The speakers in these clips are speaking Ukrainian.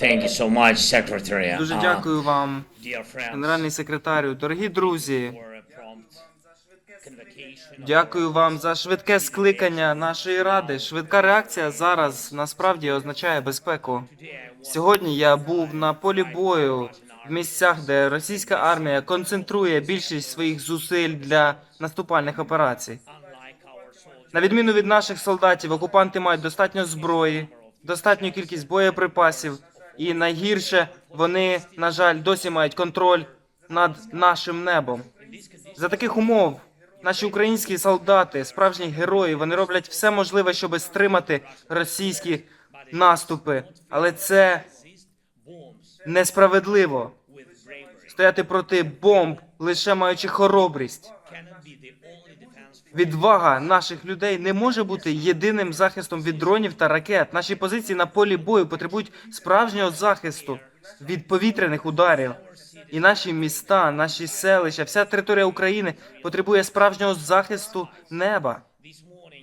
Thank you so much, Secretary. Дуже Uh, дякую вам, генеральний секретарю, дорогі друзі. Дякую вам за швидке скликання нашої ради. Швидка реакція зараз насправді означає безпеку. Сьогодні я був на полі бою в місцях, де російська армія концентрує більшість своїх зусиль для наступальних операцій. На відміну від наших солдатів, окупанти мають достатньо зброї, достатню кількість боєприпасів, і найгірше вони, на жаль, досі мають контроль над нашим небом. За таких умов наші українські солдати, справжні герої, вони роблять все можливе, щоб стримати російські наступи, але це несправедливо. Стояти проти бомб, лише маючи хоробрість. Відвага наших людей не може бути єдиним захистом від дронів та ракет. Наші позиції на полі бою потребують справжнього захисту від повітряних ударів. І наші міста, наші селища, вся територія України потребує справжнього захисту неба.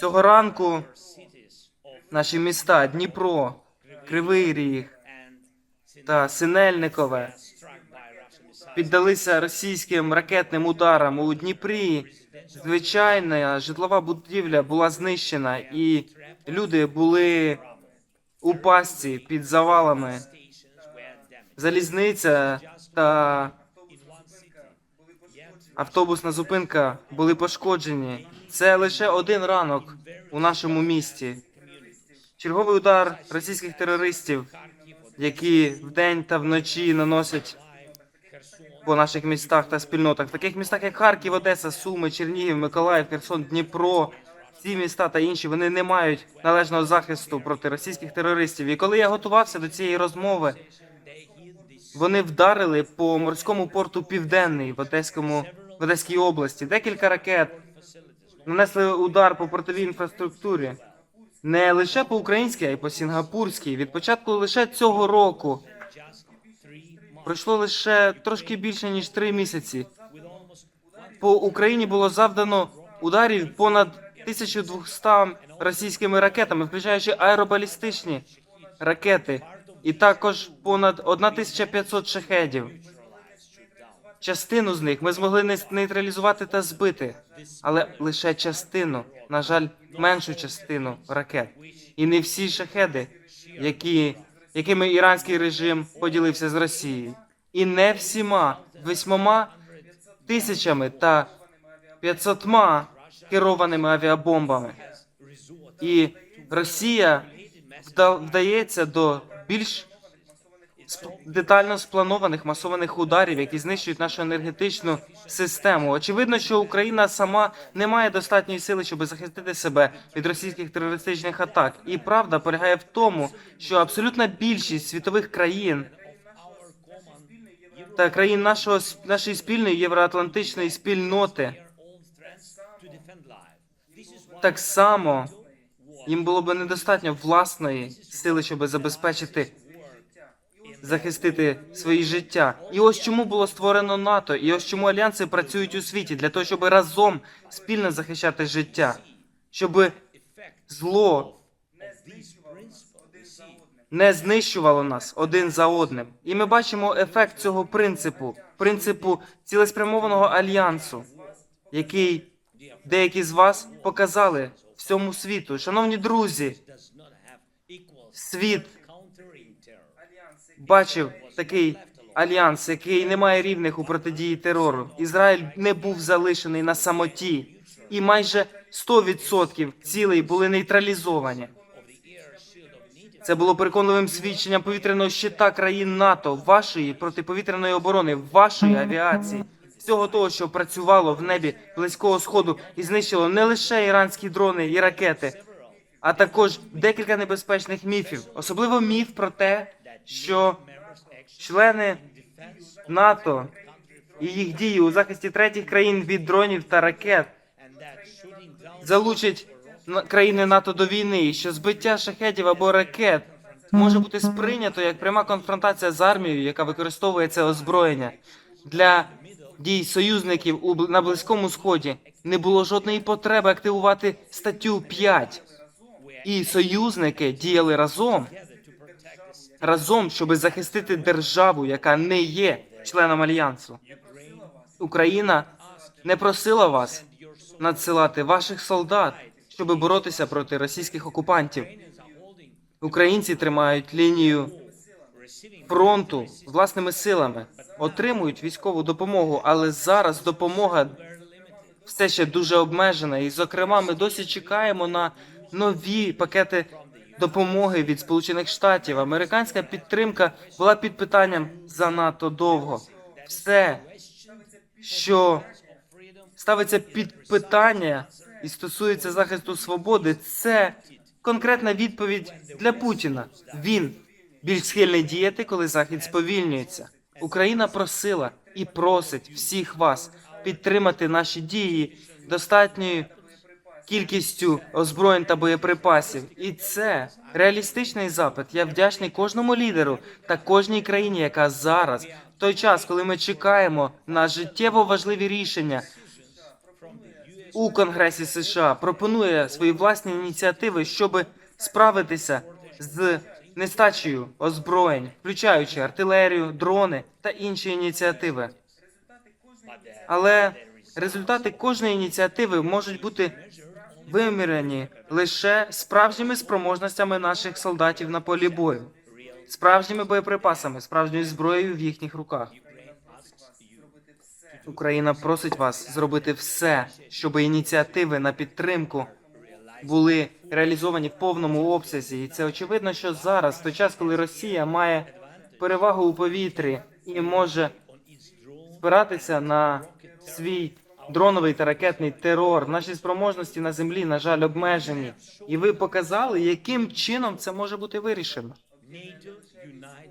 Цього ранку наші міста Дніпро, Кривий Ріг та Синельникове піддалися російським ракетним ударам у Дніпрі. Звичайна житлова будівля була знищена, і люди були у пастці під завалами. Залізниця та автобусна зупинка були пошкоджені. Це лише один ранок у нашому місті. Черговий удар російських терористів, які вдень та вночі наносять по наших містах та спільнотах, в таких містах, як Харків, Одеса, Суми, Чернігів, Миколаїв, Херсон, Дніпро. Ці міста та інші вони не мають належного захисту проти російських терористів. І коли я готувався до цієї розмови, вони вдарили по морському порту Південний в Одеському в Одеській області. Декілька ракет нанесли удар по портовій інфраструктурі. Не лише по українській, а й по сінгапурській. Від початку лише цього року пройшло лише трошки більше ніж три місяці. По Україні було завдано ударів понад 1200 російськими ракетами, включаючи аеробалістичні ракети, і також понад 1500 шахедів. Частину з них ми змогли нейтралізувати та збити, але лише частину, на жаль, меншу частину ракет. І не всі шахеди, які, якими іранський режим поділився з Росією. І не всіма восьмома тисячами та п'ятсотма керованими авіабомбами. І Росія вдається до більш детально спланованих масованих ударів, які знищують нашу енергетичну систему. Очевидно, що Україна сама не має достатньої сили, щоб захистити себе від російських терористичних атак. І правда полягає в тому, що абсолютна більшість світових країн та країн нашого нашої спільної євроатлантичної спільноти так само їм було б недостатньо власної сили, щоб забезпечити захистити свої життя. І ось чому було створено НАТО, і ось чому альянси працюють у світі для того, щоб разом спільно захищати життя, щоб зло не знищувало нас один за одним. І ми бачимо ефект цього принципу, принципу цілеспрямованого альянсу, який деякі з вас показали всьому світу. Шановні друзі, світ бачив такий альянс, який не має рівних у протидії терору. Ізраїль не був залишений на самоті, і майже 100% цілей були нейтралізовані. Це було переконливим свідченням повітряного щита країн НАТО, вашої протиповітряної оборони, вашої авіації, всього того, що працювало в небі близького сходу і знищило не лише іранські дрони і ракети, а також декілька небезпечних міфів, особливо міф про те, що члени НАТО і їх дії у захисті третіх країн від дронів та ракет залучать країни НАТО до війни, і що збиття шахедів або ракет може бути сприйнято як пряма конфронтація з армією, яка використовує це озброєння для дій союзників у на близькому сході. Не було жодної потреби активувати статтю 5. І союзники діяли разом разом, щоб захистити державу, яка не є членом альянсу. Україна не просила вас надсилати ваших солдат, щоб боротися проти російських окупантів. Українці тримають лінію фронту власними силами, отримують військову допомогу, але зараз допомога все ще дуже обмежена. І, зокрема, ми досі чекаємо на нові пакети допомоги від Сполучених Штатів. Американська підтримка була під питанням занадто довго. Все, що ставиться під питання і стосується захисту свободи, це конкретна відповідь для Путіна. Він більш схильний діяти, коли захід сповільнюється. Україна просила і просить всіх вас підтримати наші дії достатньою кількістю озброєнь та боєприпасів. І це реалістичний запит. Я вдячний кожному лідеру та кожній країні, яка зараз, в той час, коли ми чекаємо на життєво важливі рішення у Конгресі США, пропонує свої власні ініціативи, щоб справитися з нестачею озброєнь, включаючи артилерію, дрони та інші ініціативи. Але результати кожної ініціативи можуть бути виміряні лише справжніми спроможностями наших солдатів на полі бою, справжніми боєприпасами, справжньою зброєю в їхніх руках. Україна просить вас зробити все, щоб ініціативи на підтримку були реалізовані в повному обсязі. І це очевидно, що зараз, в той час, коли Росія має перевагу у повітрі і може спиратися на свій дроновий та ракетний терор. Наші спроможності на землі, на жаль, обмежені. І ви показали, яким чином це може бути вирішено.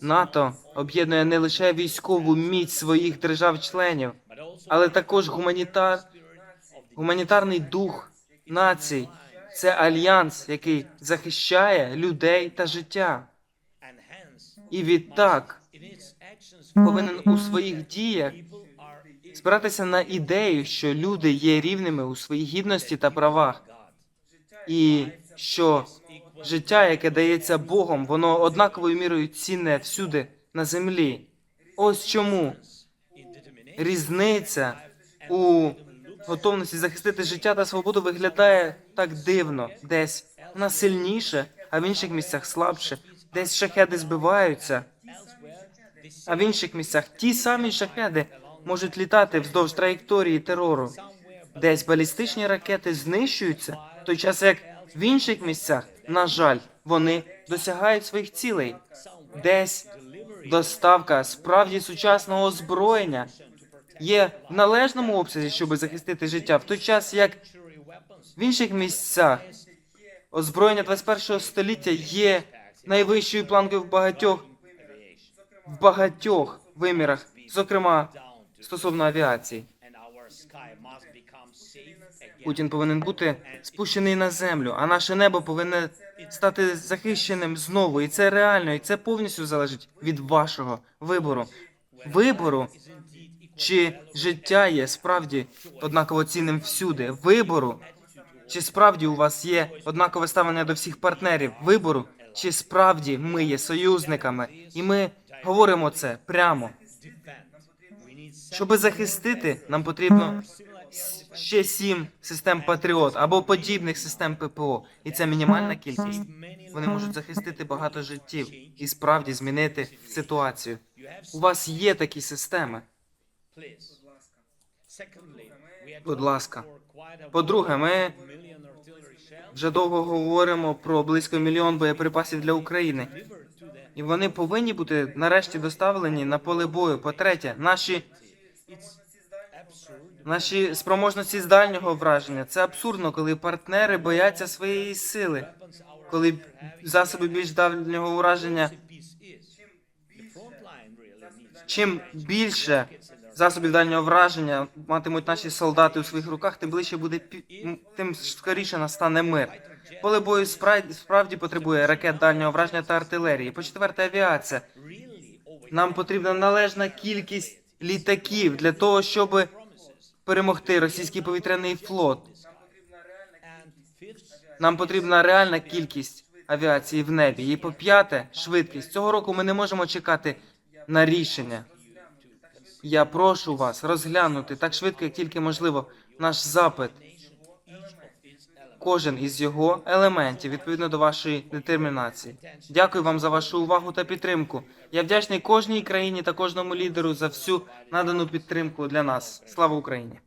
НАТО об'єднує не лише військову міць своїх держав-членів, але також гуманітар, гуманітарний дух націй. Це альянс, який захищає людей та життя. І відтак повинен у своїх діях спиратися на ідею, що люди є рівними у своїй гідності та правах, і що життя, яке дається Богом, воно однаковою мірою цінне всюди на землі. Ось чому різниця у готовності захистити життя та свободу виглядає так дивно, десь вона сильніше, а в інших місцях слабше, десь шахеди збиваються, а в інших місцях ті самі шахеди можуть літати вздовж траєкторії терору. Десь балістичні ракети знищуються, в той час як в інших місцях, на жаль, вони досягають своїх цілей. Десь доставка справді сучасного озброєння є в належному обсязі, щоб захистити життя, в той час як в інших місцях озброєння 21 століття є найвищою планкою в багатьох в багатьох вимірах, зокрема стосовно авіації. Путін повинен бути спущений на землю, а наше небо повинне стати захищеним знову. І це реально, і це повністю залежить від вашого вибору. Вибору, чи життя є справді однаково цінним всюди. Вибору, чи справді у вас є однакове ставлення до всіх партнерів. Вибору, чи справді ми є союзниками, і ми говоримо це прямо. Щоби захистити, нам потрібно ще сім систем Патріот або подібних систем ППО, і це мінімальна кількість. Вони можуть захистити багато життів і справді змінити ситуацію. У вас є такі системи. Будь ласка. По-друге, ми вже довго говоримо про близько мільйон боєприпасів для України, і вони повинні бути нарешті доставлені на поле бою. По-третє, наші Наші спроможності з дальнього враження це абсурдно, коли партнери бояться своєї сили, коли засоби більш дальнього враження. Чим більше засобів дальнього враження матимуть наші солдати у своїх руках, тим ближче буде тим скоріше настане мир. Поле бою справді, справді потребує ракет дальнього враження та артилерії. По четверте, авіація. Нам потрібна належна кількість літаків для того, щоб перемогти російський повітряний флот. Нам потрібна реальна кількість авіації в небі. І по п'яте, швидкість. Цього року ми не можемо чекати на рішення. Я прошу вас розглянути так швидко, як тільки можливо, наш запит. Кожен із його елементів відповідно до вашої детермінації. Дякую вам за вашу увагу та підтримку. Я вдячний кожній країні та кожному лідеру за всю надану підтримку для нас. Слава Україні!